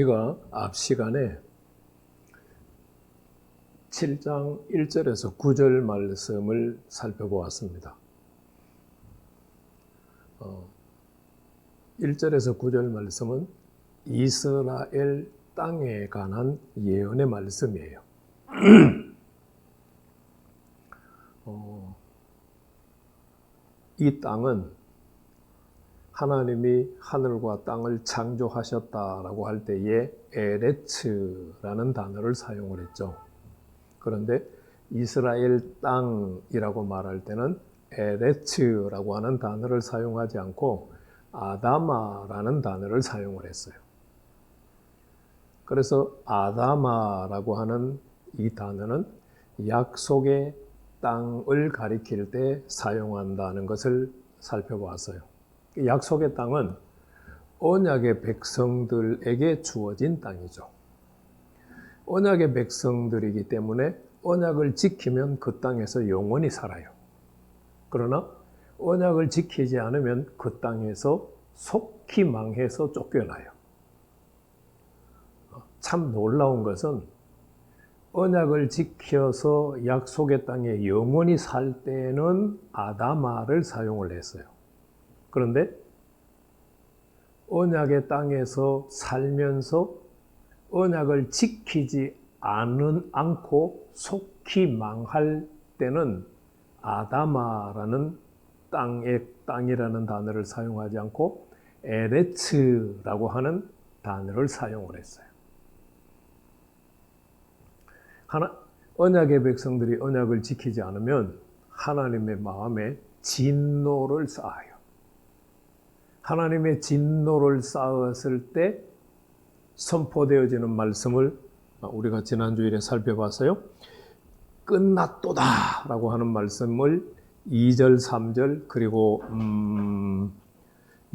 우리가 앞 시간에 7장 1절에서 9절 말씀을 살펴보았습니다. 어, 1절에서 9절 말씀은 이스라엘 땅에 관한 예언의 말씀이에요. 어, 이 땅은 하나님이 하늘과 땅을 창조하셨다라고 할 때에 에레츠라는 단어를 사용을 했죠. 그런데 이스라엘 땅이라고 말할 때는 에레츠라고 하는 단어를 사용하지 않고 아다마라는 단어를 사용을 했어요. 그래서 아다마라고 하는 이 단어는 약속의 땅을 가리킬 때 사용한다는 것을 살펴보았어요. 약속의 땅은 언약의 백성들에게 주어진 땅이죠. 언약의 백성들이기 때문에 언약을 지키면 그 땅에서 영원히 살아요. 그러나 언약을 지키지 않으면 그 땅에서 속히 망해서 쫓겨나요. 참 놀라운 것은 언약을 지켜서 약속의 땅에 영원히 살 때는 아다마를 사용을 했어요. 그런데 언약의 땅에서 살면서 언약을 지키지 않은 않고 속히 망할 때는 아다마라는 땅의 땅이라는 단어를 사용하지 않고 에레츠라고 하는 단어를 사용을 했어요. 하나 언약의 백성들이 언약을 지키지 않으면 하나님의 마음에 진노를 쌓아요. 하나님의 진노를 쌓았을 때 선포되어지는 말씀을 우리가 지난 주일에 살펴봤어요. 끝났도다 라고 하는 말씀을 2절, 3절, 그리고 음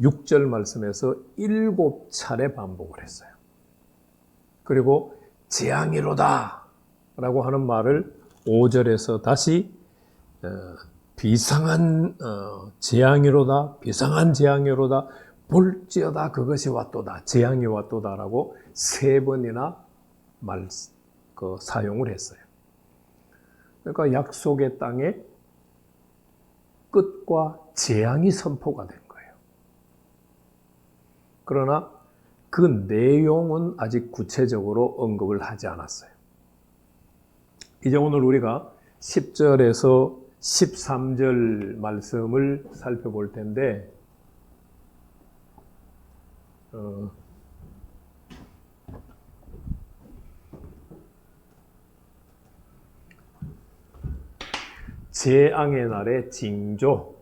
6절 말씀에서 7차례 반복을 했어요. 그리고 재앙이로다 라고 하는 말을 5절에서 다시 어, 비상한 어, 재앙이로다, 비상한 재앙이로다, 볼지어다 그것이 왔도다, 재앙이 왔도다라고 세 번이나 말, 그, 사용을 했어요. 그러니까 약속의 땅에 끝과 재앙이 선포가 된 거예요. 그러나 그 내용은 아직 구체적으로 언급을 하지 않았어요. 이제 오늘 우리가 10절에서 13절 말씀을 살펴볼 텐데, 어, 재앙의 날의 징조.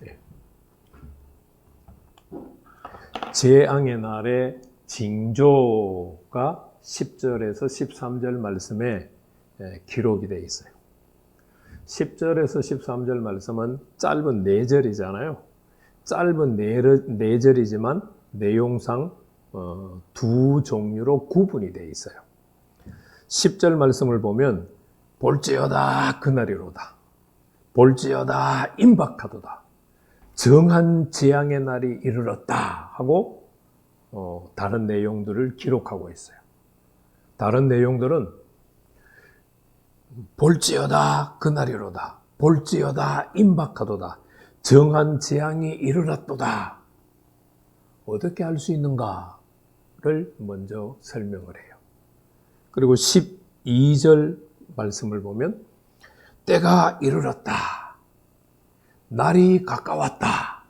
네. 재앙의 날의 징조가 10절에서 13절 말씀에 기록이 되어 있어요. 10절에서 13절 말씀은 짧은 4절이잖아요. 짧은 4절이지만 내용상 어, 두 종류로 구분이 되어 있어요. 10절 말씀을 보면 볼지어다 그날이로다. 볼지어다 임박하도다. 정한 재앙의 날이 이르렀다 하고 어, 다른 내용들을 기록하고 있어요. 다른 내용들은 볼지어다 그날이로다. 볼지어다 임박하도다. 정한 재앙이 이르렀도다. 어떻게 할수 있는가를 먼저 설명을 해요. 그리고 12절 말씀을 보면 때가 이르렀다. 날이 가까웠다.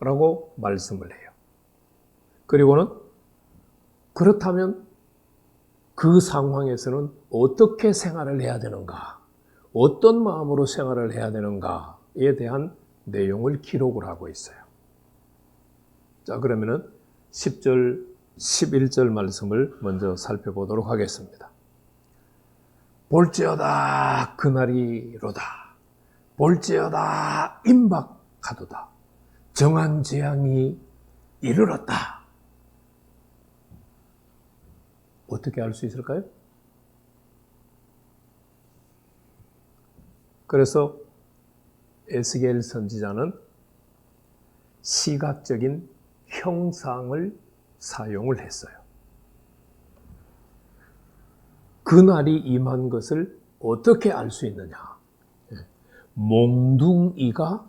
라고 말씀을 해요. 그리고는 그렇다면 그 상황에서는 어떻게 생활을 해야 되는가? 어떤 마음으로 생활을 해야 되는가에 대한 내용을 기록을 하고 있어요. 자, 그러면은 10절, 11절 말씀을 먼저 살펴보도록 하겠습니다. 볼지어다 그날이로다. 볼지어다 임박하도다. 정한 재앙이 이르렀다. 어떻게 알 수 있을까요? 그래서 에스겔 선지자는 시각적인 형상을 사용을 했어요. 그날이 임한 것을 어떻게 알 수 있느냐? 예. 몽둥이가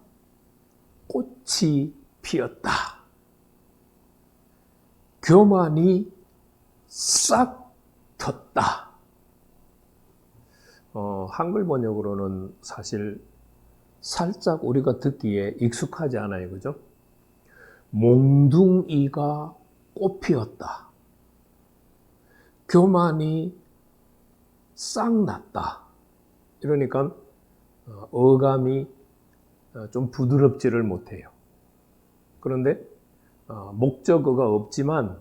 꽃이 피었다. 교만이 싹 텄다. 어, 한글 번역으로는 사실 살짝 우리가 듣기에 익숙하지 않아요. 그죠? 몽둥이가 꽃 피었다. 교만이 싹 났다. 이러니까 어, 어감이 어, 좀 부드럽지를 못해요. 그런데 어, 목적어가 없지만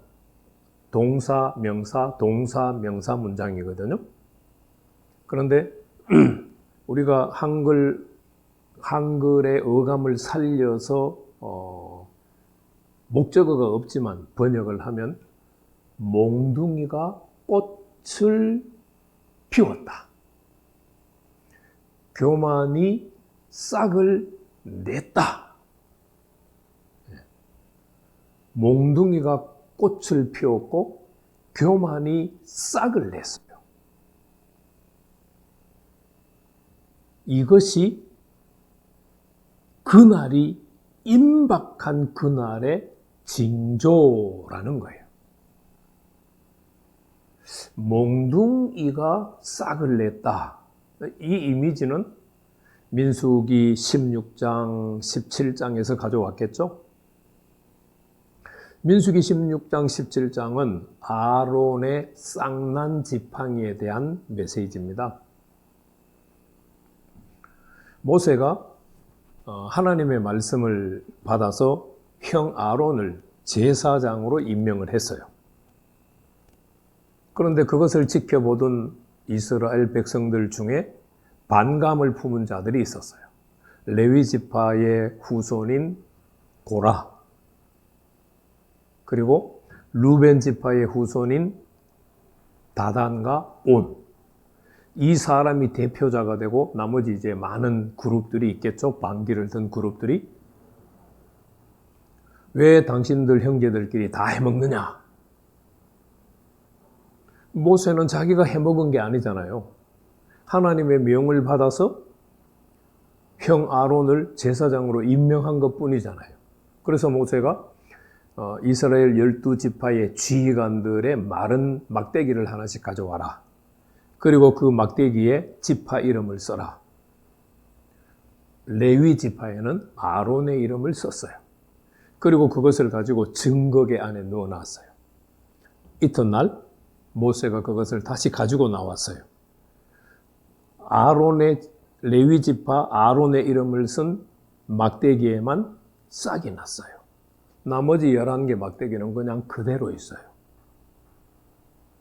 동사, 명사, 동사, 명사 문장이거든요. 그런데 우리가 한글 한글의 어감을 살려서 어, 목적어가 없지만 번역을 하면 몽둥이가 꽃을 피웠다. 교만이 싹을 냈다. 예. 몽둥이가 꽃을 피웠고 교만이 싹을 냈어요. 이것이 그날이 임박한 그날의 징조라는 거예요. 몽둥이가 싹을 냈다. 이 이미지는 민수기 16장, 17장에서 가져왔겠죠? 민수기 16장, 17장은 아론의 쌍난 지팡이에 대한 메시지입니다. 모세가 어, 하나님의 말씀을 받아서 형 아론을 제사장으로 임명을 했어요. 그런데 그것을 지켜보던 이스라엘 백성들 중에 반감을 품은 자들이 있었어요. 레위 지파의 후손인 고라 그리고 루벤 지파의 후손인 다단과 온. 이 사람이 대표자가 되고 나머지 이제 많은 그룹들이 있겠죠. 반기를 든 그룹들이. 왜 당신들 형제들끼리 다 해먹느냐? 모세는 자기가 해먹은 게 아니잖아요. 하나님의 명을 받아서 형 아론을 제사장으로 임명한 것 뿐이잖아요. 그래서 모세가 어, 이스라엘 열두 지파의 지휘관들의 마른 막대기를 하나씩 가져와라. 그리고 그 막대기에 지파 이름을 써라. 레위 지파에는 아론의 이름을 썼어요. 그리고 그것을 가지고 증거계 안에 넣어놨어요. 이튿날 모세가 그것을 다시 가지고 나왔어요. 아론의 레위 지파 아론의 이름을 쓴 막대기에만 싹이 났어요. 나머지 11개 막대기는 그냥 그대로 있어요.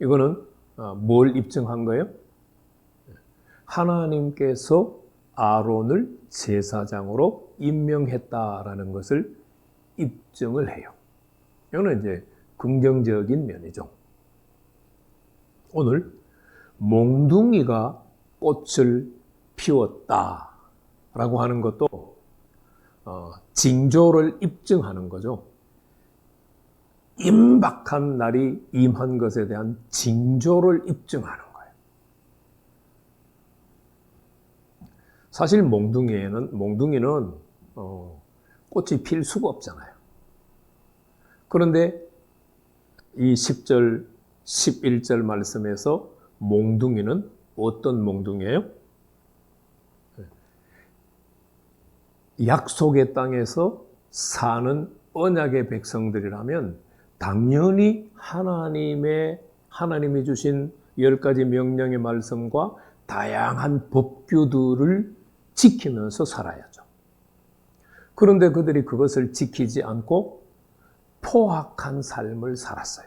이거는 어, 뭘 입증한 거예요? 하나님께서 아론을 제사장으로 임명했다라는 것을 입증을 해요. 이거는 이제 긍정적인 면이죠. 오늘 몽둥이가 꽃을 피웠다라고 하는 것도 어, 징조를 입증하는 거죠. 임박한 날이 임한 것에 대한 징조를 입증하는 거예요. 사실 몽둥이에는 몽둥이는 어, 꽃이 필 수가 없잖아요. 그런데 이 10절, 11절 말씀에서 몽둥이는 어떤 몽둥이에요? 약속의 땅에서 사는 언약의 백성들이라면 당연히 하나님의 하나님이 주신 열 가지 명령의 말씀과 다양한 법규들을 지키면서 살아야죠. 그런데 그들이 그것을 지키지 않고 포악한 삶을 살았어요.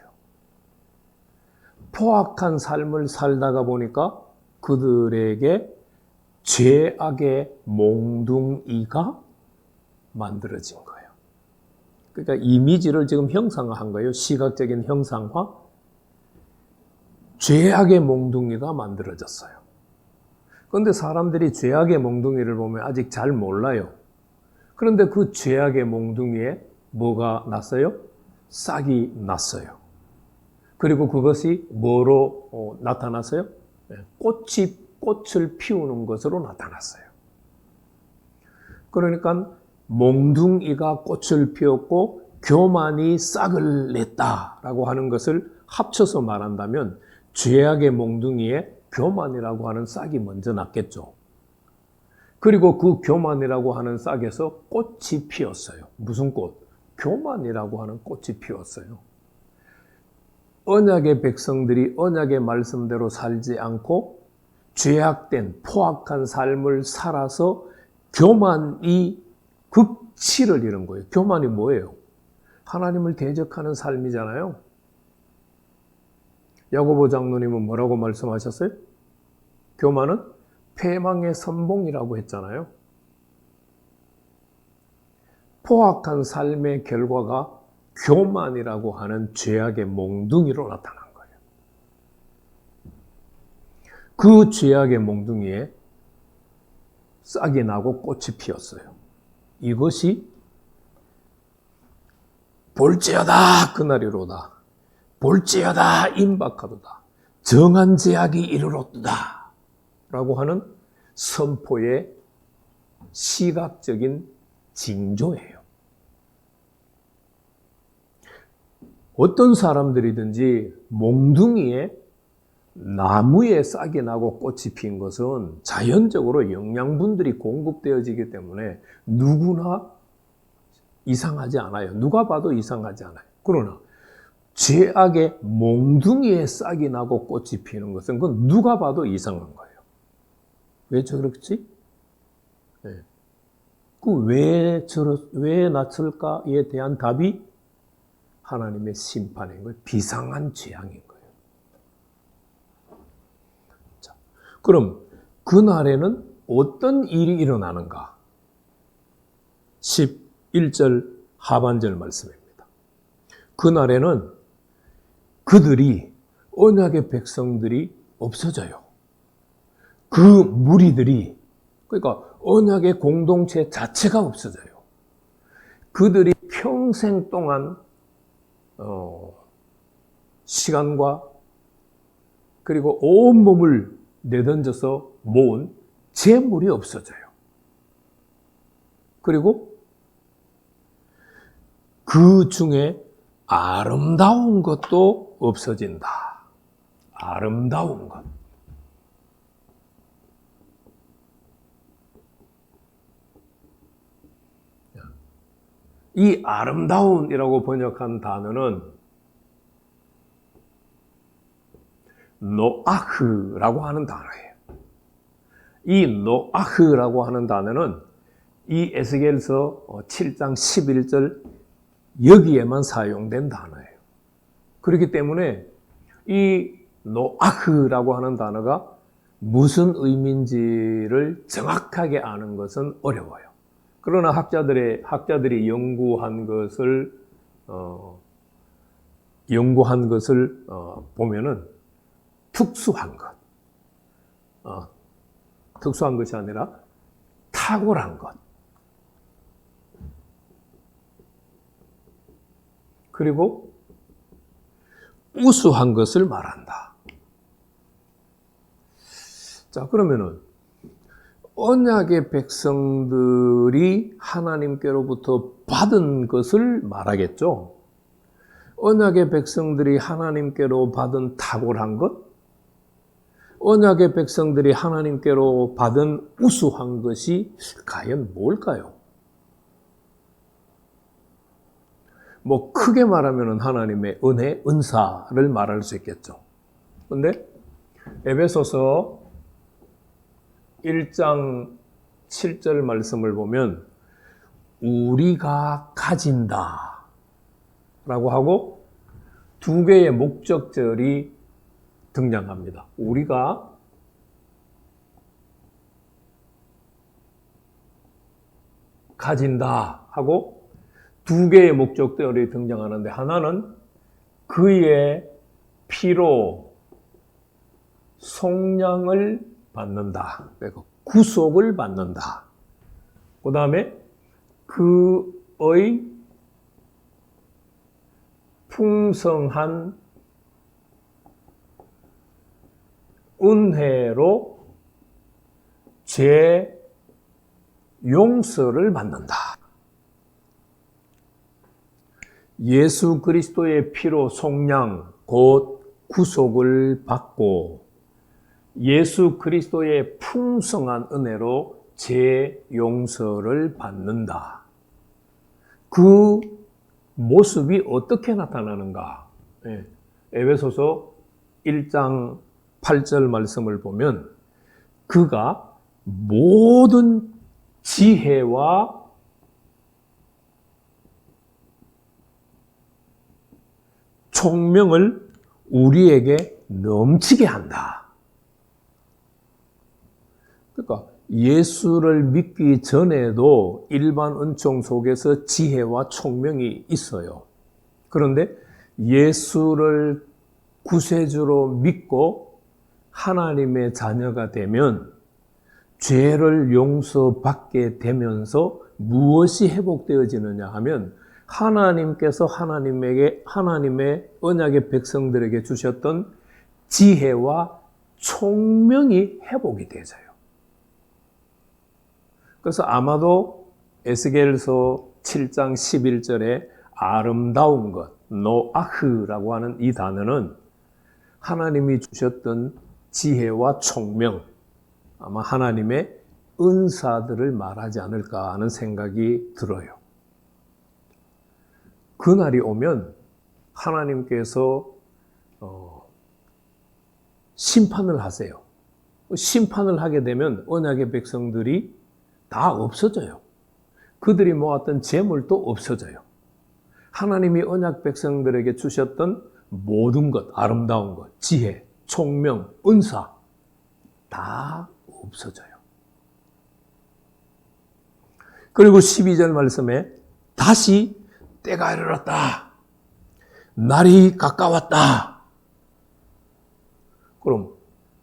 포악한 삶을 살다가 보니까 그들에게 죄악의 몽둥이가 만들어진 거예요. 그러니까 이미지를 지금 형상화한 거예요. 시각적인 형상화. 죄악의 몽둥이가 만들어졌어요. 그런데 사람들이 죄악의 몽둥이를 보면 아직 잘 몰라요. 그런데 그 죄악의 몽둥이에 뭐가 났어요? 싹이 났어요. 그리고 그것이 뭐로 어, 나타났어요? 네, 꽃이 꽃을 피우는 것으로 나타났어요. 그러니까 몽둥이가 꽃을 피웠고 교만이 싹을 냈다라고 하는 것을 합쳐서 말한다면 죄악의 몽둥이에 교만이라고 하는 싹이 먼저 났겠죠. 그리고 그 교만이라고 하는 싹에서 꽃이 피었어요. 무슨 꽃? 교만이라고 하는 꽃이 피었어요. 언약의 백성들이 언약의 말씀대로 살지 않고 죄악된 포악한 삶을 살아서 교만이 극치를 이룬 거예요. 교만이 뭐예요? 하나님을 대적하는 삶이잖아요. 야고보 장로님은 뭐라고 말씀하셨어요? 교만은 패망의 선봉이라고 했잖아요. 포악한 삶의 결과가 교만이라고 하는 죄악의 몽둥이로 나타난 거예요. 그 죄악의 몽둥이에 싹이 나고 꽃이 피었어요. 이것이 볼지어다 그날이로다. 볼지어다 임박하도다. 정한 제약이 이르렀도다. 라고 하는 선포의 시각적인 징조예요. 어떤 사람들이든지 몽둥이에 나무에 싹이 나고 꽃이 핀 것은 자연적으로 영양분들이 공급되어지기 때문에 누구나 이상하지 않아요. 누가 봐도 이상하지 않아요. 그러나 죄악의 몽둥이에 싹이 나고 꽃이 피는 것은 그건 누가 봐도 이상한 거예요. 왜 저렇지? 네. 그왜 저러 왜 났을까에 대한 답이 하나님의 심판인 거예요. 비상한 재앙인 거예요. 자, 그럼 그날에는 어떤 일이 일어나는가? 11절 하반절 말씀입니다. 그날에는 그들이 언약의 백성들이 없어져요. 그 무리들이 그러니까 언약의 공동체 자체가 없어져요. 그들이 평생 동안 어, 시간과 그리고 온 몸을 내던져서 모은 재물이 없어져요. 그리고 그 중에 아름다운 것도 없어진다. 아름다운 것. 이 아름다운이라고 번역한 단어는 노아흐라고 하는 단어예요. 이 노아흐라고 하는 단어는 이 에스겔서 7장 11절 여기에만 사용된 단어예요. 그렇기 때문에 이 노아흐라고 하는 단어가 무슨 의미인지를 정확하게 아는 것은 어려워요. 그러나 학자들의 학자들이 연구한 것을 어, 연구한 것을 어, 보면은 특수한 것, 어, 특수한 것이 아니라 탁월한 것, 그리고 우수한 것을 말한다. 자, 그러면은 언약의 백성들이 하나님께로부터 받은 것을 말하겠죠. 언약의 백성들이 하나님께로 받은 탁월한 것, 언약의 백성들이 하나님께로 받은 우수한 것이 과연 뭘까요? 뭐 크게 말하면 하나님의 은혜, 은사를 말할 수 있겠죠. 근데 에베소서 1장 7절 말씀을 보면 우리가 가진다 라고 하고 두 개의 목적절이 등장합니다. 우리가 가진다 하고 두 개의 목적절이 등장하는데 하나는 그의 피로 속량을 받는다. 그러니까 구속을 받는다. 그 다음에 그의 풍성한 은혜로 죄 용서를 받는다. 예수 그리스도의 피로 속량 곧 구속을 받고 예수 그리스도의 풍성한 은혜로 죄 용서를 받는다. 그 모습이 어떻게 나타나는가? 예, 에베소서 1장 8절 말씀을 보면 그가 모든 지혜와 총명을 우리에게 넘치게 한다. 그러니까 예수를 믿기 전에도 일반 은총 속에서 지혜와 총명이 있어요. 그런데 예수를 구세주로 믿고 하나님의 자녀가 되면 죄를 용서받게 되면서 무엇이 회복되어지느냐 하면 하나님께서 하나님에게 하나님의 언약의 백성들에게 주셨던 지혜와 총명이 회복이 되져요. 그래서 아마도 에스겔서 7장 11절에 아름다운 것, 노아흐라고 하는 이 단어는 하나님이 주셨던 지혜와 총명, 아마 하나님의 은사들을 말하지 않을까 하는 생각이 들어요. 그날이 오면 하나님께서 어, 심판을 하세요. 심판을 하게 되면 언약의 백성들이 다 없어져요. 그들이 모았던 재물도 없어져요. 하나님이 언약 백성들에게 주셨던 모든 것, 아름다운 것, 지혜, 총명, 은사 다 없어져요. 그리고 12절 말씀에 다시 때가 이르렀다. 날이 가까웠다. 그럼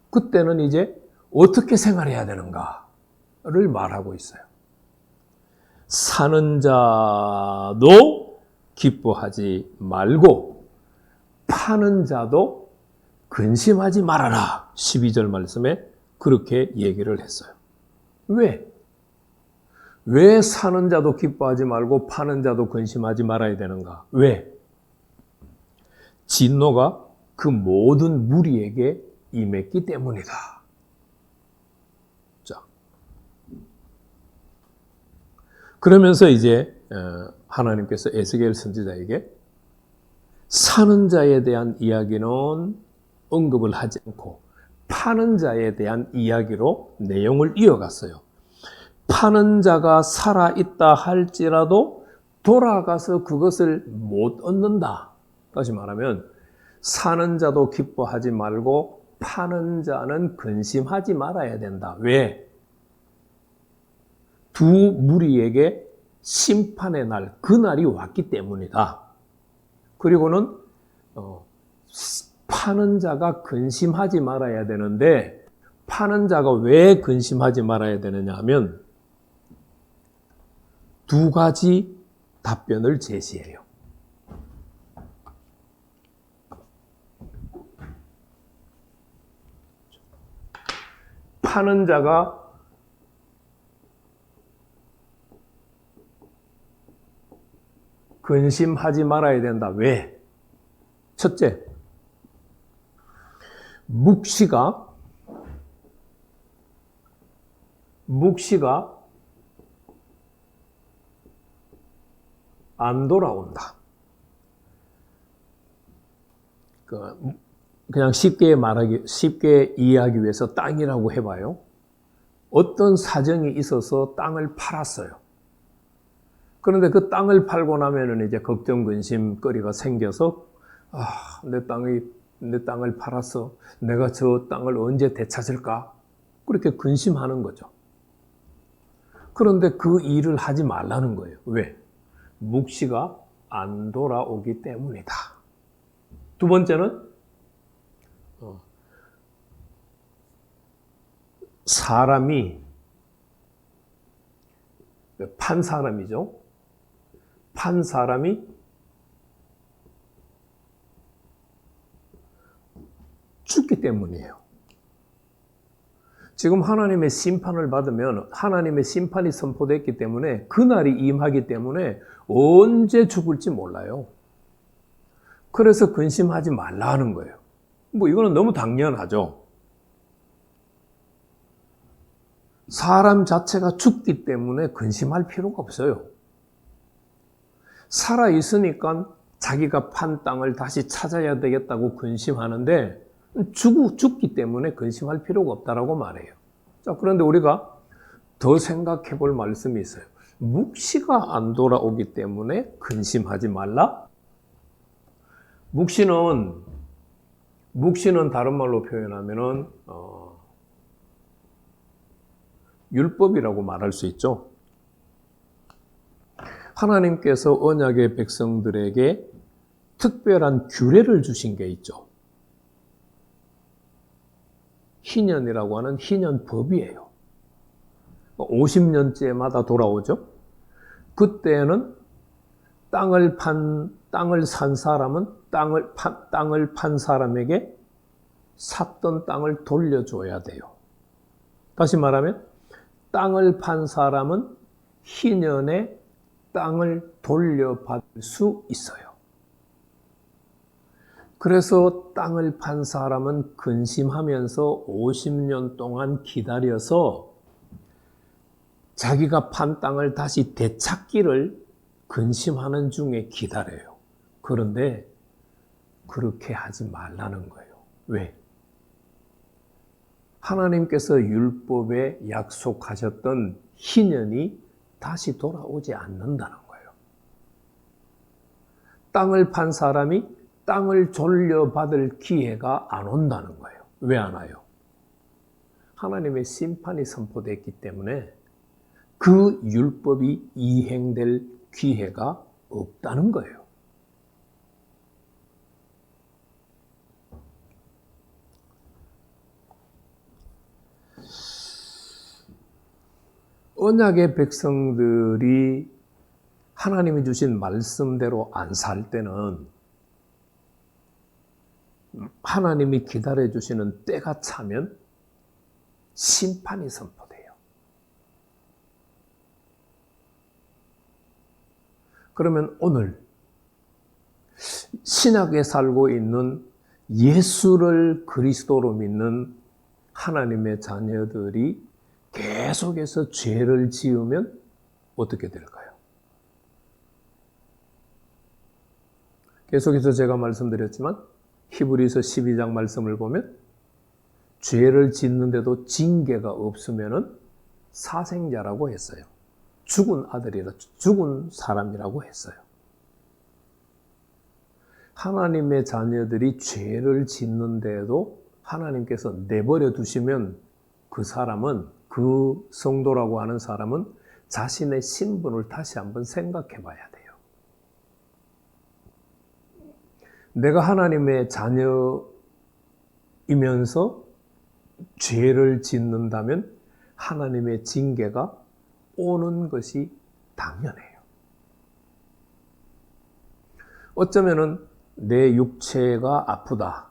그때는 이제 어떻게 생활해야 되는가를 말하고 있어요. 사는 자도 기뻐하지 말고 파는 자도 근심하지 말아라. 12절 말씀에 그렇게 얘기를 했어요. 왜? 왜 사는 자도 기뻐하지 말고 파는 자도 근심하지 말아야 되는가? 왜? 진노가 그 모든 무리에게 임했기 때문이다. 자. 그러면서 이제 어, 하나님께서 에스겔 선지자에게 사는 자에 대한 이야기는 언급을 하지 않고 파는 자에 대한 이야기로 내용을 이어갔어요. 파는 자가 살아 있다 할지라도 돌아가서 그것을 못 얻는다. 다시 말하면 사는 자도 기뻐하지 말고 파는 자는 근심하지 말아야 된다. 왜? 두 무리에게 심판의 날, 그날이 왔기 때문이다. 그리고는 어, 파는 자가 근심하지 말아야 되는데 파는 자가 왜 근심하지 말아야 되느냐 하면 두 가지 답변을 제시해요. 파는 자가 근심하지 말아야 된다. 왜? 첫째, 묵시가 묵시가 안 돌아온다. 그, 그냥 쉽게 말하기, 쉽게 이해하기 위해서 땅이라고 해봐요. 어떤 사정이 있어서 땅을 팔았어요. 그런데 그 땅을 팔고 나면은 이제 걱정, 근심, 거리가 생겨서, 아, 내 땅이, 내 땅을 팔았어. 내가 저 땅을 언제 되찾을까? 그렇게 근심하는 거죠. 그런데 그 일을 하지 말라는 거예요. 왜? 묵시가 안 돌아오기 때문이다. 두 번째는 어, 사람이 판 사람이죠. 판 사람이 죽기 때문이에요. 지금 하나님의 심판을 받으면 하나님의 심판이 선포됐기 때문에 그날이 임하기 때문에 언제 죽을지 몰라요. 그래서 근심하지 말라 하는 거예요. 뭐 이거는 너무 당연하죠. 사람 자체가 죽기 때문에 근심할 필요가 없어요. 살아 있으니까 자기가 판 땅을 다시 찾아야 되겠다고 근심하는데 죽, 죽기 때문에 근심할 필요가 없다라고 말해요. 자, 그런데 우리가 더 생각해 볼 말씀이 있어요. 묵시가 안 돌아오기 때문에 근심하지 말라? 묵시는, 묵시는 다른 말로 표현하면은, 어, 율법이라고 말할 수 있죠. 하나님께서 언약의 백성들에게 특별한 규례를 주신 게 있죠. 희년이라고 하는 희년법이에요. 50년째마다 돌아오죠. 그때는 땅을 판 땅을 산 사람은 땅을 판, 땅을 판 사람에게 샀던 땅을 돌려줘야 돼요. 다시 말하면 땅을 판 사람은 희년에 땅을 돌려받을 수 있어요. 그래서 땅을 판 사람은 근심하면서 50년 동안 기다려서 자기가 판 땅을 다시 되찾기를 근심하는 중에 기다려요. 그런데 그렇게 하지 말라는 거예요. 왜? 하나님께서 율법에 약속하셨던 희년이 다시 돌아오지 않는다는 거예요. 땅을 판 사람이 땅을 돌려받을 기회가 안 온다는 거예요. 왜 안 와요? 하나님의 심판이 선포됐기 때문에 그 율법이 이행될 기회가 없다는 거예요. 언약의 백성들이 하나님이 주신 말씀대로 안 살 때는 하나님이 기다려 주시는 때가 차면 심판이 선포돼요. 그러면 오늘 신약에 살고 있는 예수를 그리스도로 믿는 하나님의 자녀들이 계속해서 죄를 지으면 어떻게 될까요? 계속해서 제가 말씀드렸지만 히브리서 12장 말씀을 보면 죄를 짓는데도 징계가 없으면은 사생자라고 했어요. 죽은 아들이라 죽은 사람이라고 했어요. 하나님의 자녀들이 죄를 짓는데도 하나님께서 내버려 두시면 그 사람은 그 성도라고 하는 사람은 자신의 신분을 다시 한번 생각해 봐야 돼요. 내가 하나님의 자녀이면서 죄를 짓는다면 하나님의 징계가 오는 것이 당연해요. 어쩌면은 내 육체가 아프다.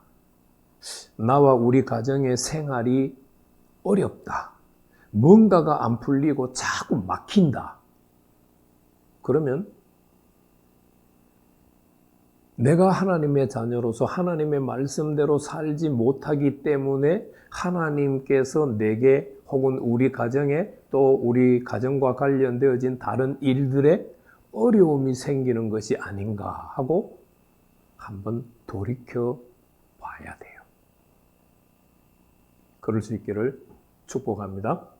나와 우리 가정의 생활이 어렵다. 뭔가가 안 풀리고 자꾸 막힌다. 그러면 내가 하나님의 자녀로서 하나님의 말씀대로 살지 못하기 때문에 하나님께서 내게 혹은 우리 가정에 또 우리 가정과 관련되어진 다른 일들에 어려움이 생기는 것이 아닌가 하고 한번 돌이켜 봐야 돼요. 그럴 수 있기를 축복합니다.